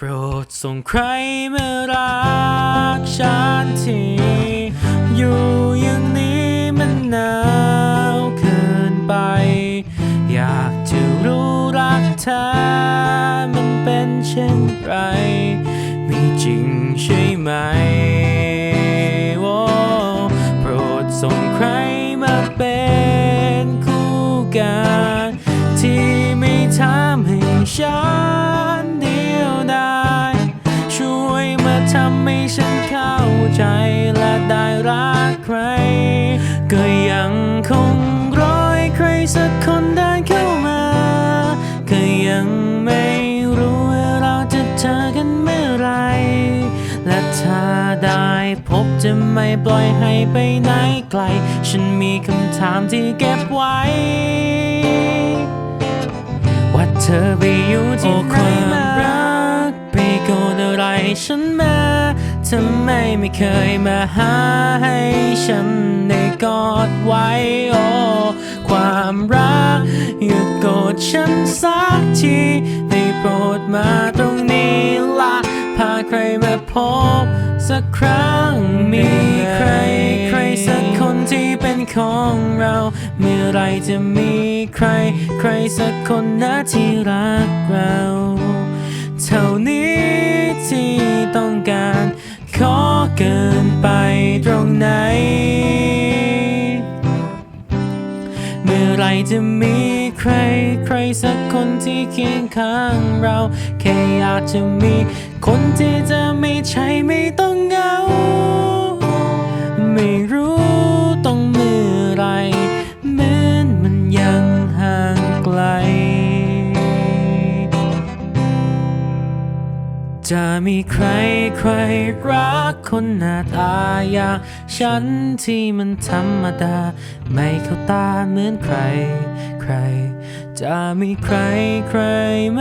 โปรดส่งใครมารักฉันทีอยู่อย่างนี้มันหนาวเกินไป อยากจะรู้รักเธอมันเป็นเช่นไร มีจริงใช่ไหมโอ้โปรดส่งใครมาเป็นคู่กัน ที่ไม่ทำให้ฉัน ได้พบจะไม่ปล่อยให้ไปไหนไกล ฉันมีคำถามที่เก็บไว้ ว่าเธอไปอยู่ที่ไหนมารักไปโกนอะไรฉันมาทำไมไม่เคยมาหาให้ฉันได้กอดไว้โอ้ความรักหยุดโกรธฉันสักทีได้โปรดมาตรงนี้ละ พาใครมาพบสักครั้งมีใครใครสักคนที่เป็นของเรา เมื่อไรจะมีใคร ใครสักคนนะที่รักเรา เมื่อไรจะมีใครใครสักคนที่เคียงข้างเรา แค่อยากจะมีคนที่จะไม่ใช่ไม่ต้องเหงา จะมีใครใครรักคนหน้าตาอย่างฉันที่มันธรรมดา ไม่เข้าตาเหมือนใคร ใคร จะมีใครใครไหม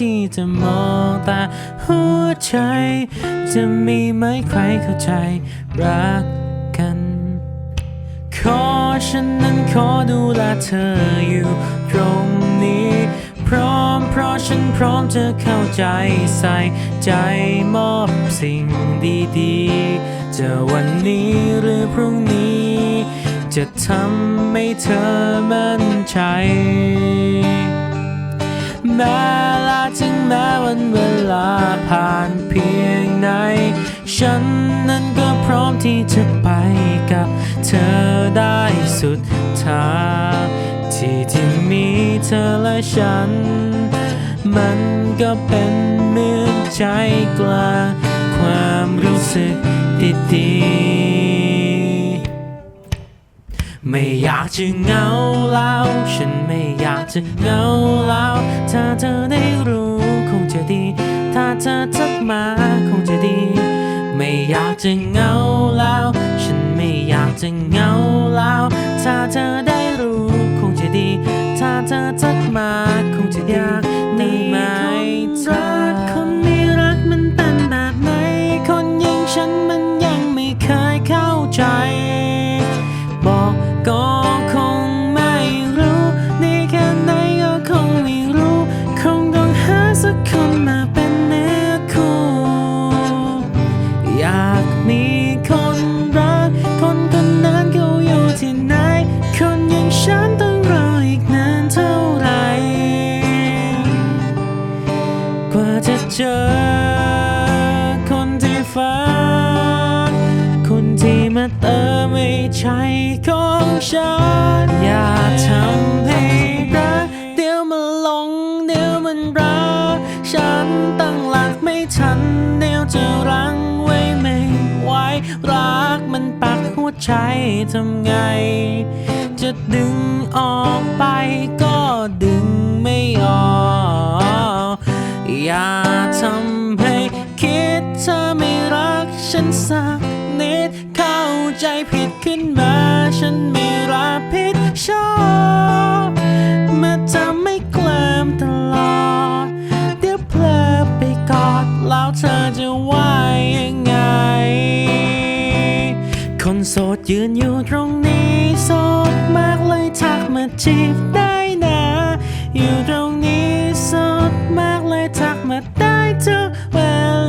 ที่จะมองตาหัวใจ จะมีไหมใครเข้าใจ รักกัน ขอฉันนั้นขอดูแลเธออยู่ตรงนี้ พร้อม เพราะฉันพร้อมจะเข้าใจใส่ใจมอบสิ่งดีๆ จะวันนี้หรือพรุ่งนี้ จะทำให้เธอมั่นใจแม้ลาถึงแม้วันเวลาผ่านเพียงไหน ฉันนั้นก็พร้อมที่จะไปกับเธอได้สุดทางที่ที่ เธอและฉัน มันก็เป็นเหมือนใจกลางความรู้สึกดีๆไม่อยากจะเหงาแล้ว ฉันไม่อยากจะเหงาแล้ว ถ้าเธอได้รู้คงจะดี ถ้าเธอทักมาคงจะดี ไม่อยากจะเหงาแล้ว ฉันไม่อยากจะเหงา คนที่ฝันคนที่มาเติมไม่ใช่ของฉัน อย่าทำให้รักเดี๋ยวมันหลงเดี๋ยวมันรักฉันตั้งหลักไม่ทันเดี๋ยวจะรั้งไว้ไม่ไหวรักมันปักหัวใจทำไง จะดึงออกไปก็ดึงไม่ออก อย่าทำให้คิดเธอไม่รักฉันสักนิด เข้าใจผิดขึ้นมา ฉันไม่รับผิดชอบมาทำให้แกล้มตลอด เดี๋ยวเพลอไปกอดแล้วเธอจะว่ายังไง คนโสดยืนอยู่ตรงนี้โสดมากเลยทักมาจีบได้นะ อยู่ตรงนี้โสดมาก ทักมาได้ทุกเวลา